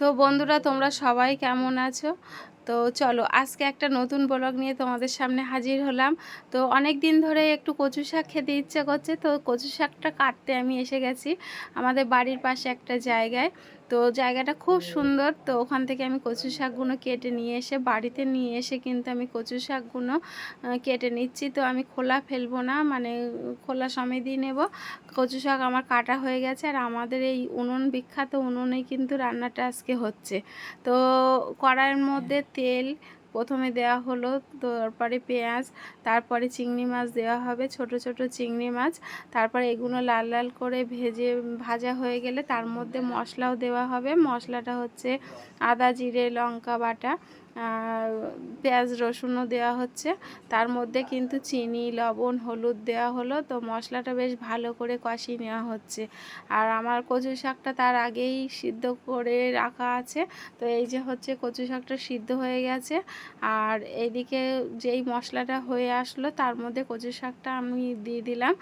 তো বন্ধুরা তোমরা সবাই কেমন আছো? তো চলো, আজকে একটা নতুন ব্লগ নিয়ে তোমাদের সামনে হাজির হলাম। তো অনেক দিন ধরে একটু কচু শাক খেতে ইচ্ছে করছে, তো কচু শাকটা কাটতে আমি এসে গেছি আমাদের বাড়ির পাশে একটা জায়গায়। তো জায়গাটা খুব সুন্দর, তো ওখান থেকে আমি কচু শাকগুলো কেটে নিয়ে এসে, বাড়িতে নিয়ে এসে কিন্তু আমি কচু শাকগুলো কেটে নিচ্ছি। তো আমি খোলা ফেলব না মানে খোলা দিয়ে নেব। কচু শাক আমার কাটা হয়ে গেছে, আর আমাদের এই উনুন, বিখ্যাত উনুনে কিন্তু রান্নাটা আজকে হচ্ছে। তো কড়াইয়ের মধ্যে tail প্রথমে দেওয়া হলো তারপরে পেঁয়াজ, তারপরে চিংড়ি মাছ দেওয়া হবে, ছোট ছোট চিংড়ি মাছ। তারপরে এগুলো লাল লাল করে ভেজে, ভাজা হয়ে গেলে তার মধ্যে মশলাও দেওয়া হবে। মশলাটা হচ্ছে আদা, জিরে, লঙ্কা বাটা পেঁয়াজ, রসুনও দেওয়া হচ্ছে। তার মধ্যে কিন্তু চিনি, লবণ, হলুদ দেওয়া হলো। তো মশলাটা বেশ ভালো করে কষিয়ে নেওয়া হচ্ছে। আর আমার কচু শাকটা তার আগেই সিদ্ধ করে রাখা আছে। তো এই যে হচ্ছে কচু শাকটা সিদ্ধ হয়ে গেছে। আর এইদিকে যেই মশলাটা হয়ে আসলো তার মধ্যে কচু শাকটা আমি দিয়ে দিলাম।